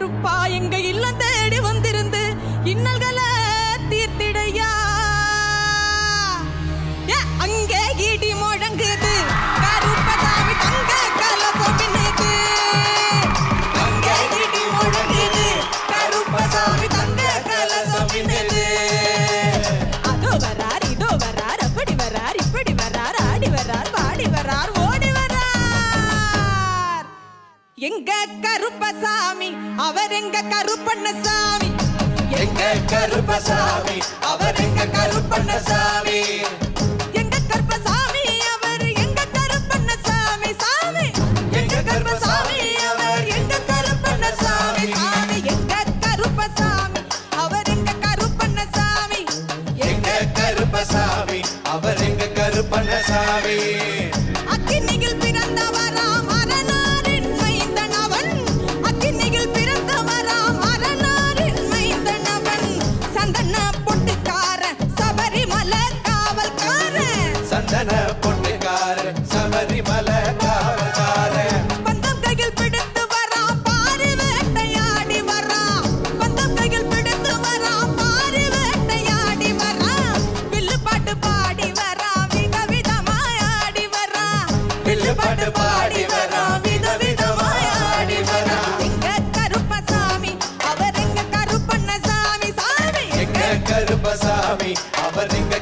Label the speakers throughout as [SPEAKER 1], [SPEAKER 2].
[SPEAKER 1] வச்சிருக்கோம் எங்க கருப்பசாமி அவர் எங்க கருப்பண்ணசாமி?
[SPEAKER 2] எங்க கருப்பசாமி அவர் எங்க கருப்பண்ணசாமி?
[SPEAKER 1] எங்க கருப்பசாமி அவர் எங்க கருப்பண்ணசாமி சாமி?
[SPEAKER 2] எங்க கருப்பசாமி
[SPEAKER 1] அவர் எங்க கருப்பண்ணசாமி? சாமி எங்க கருப்பசாமி அவர் எங்க கருப்பண்ணசாமி?
[SPEAKER 2] எங்க கருப்பசாமி அவர் எங்க கருப்பண்ணசாமி?
[SPEAKER 1] அக்கினியில் வில்லு பாட்டு பாடி வரான் விதவிதமாய் ஆடி வரான்
[SPEAKER 2] எங்க கருப்பசாமி அவர்
[SPEAKER 1] எங்க கருப்பண்ண சாமி. எங்க கருப்பசாமி அவர் எங்க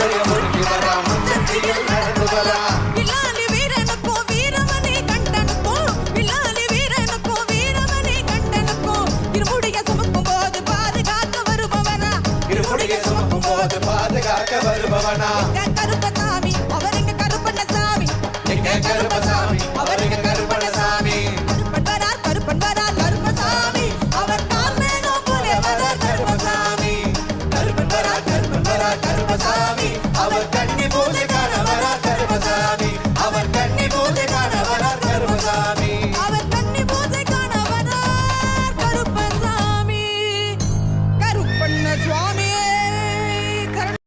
[SPEAKER 1] அதிசயம் ஒழுங்கி
[SPEAKER 2] வரா முத்தத்தில் நடந்து வரா பாதுகாக்க வருபவனா? கருப்பண்ண சாமி எங்க கருப்ப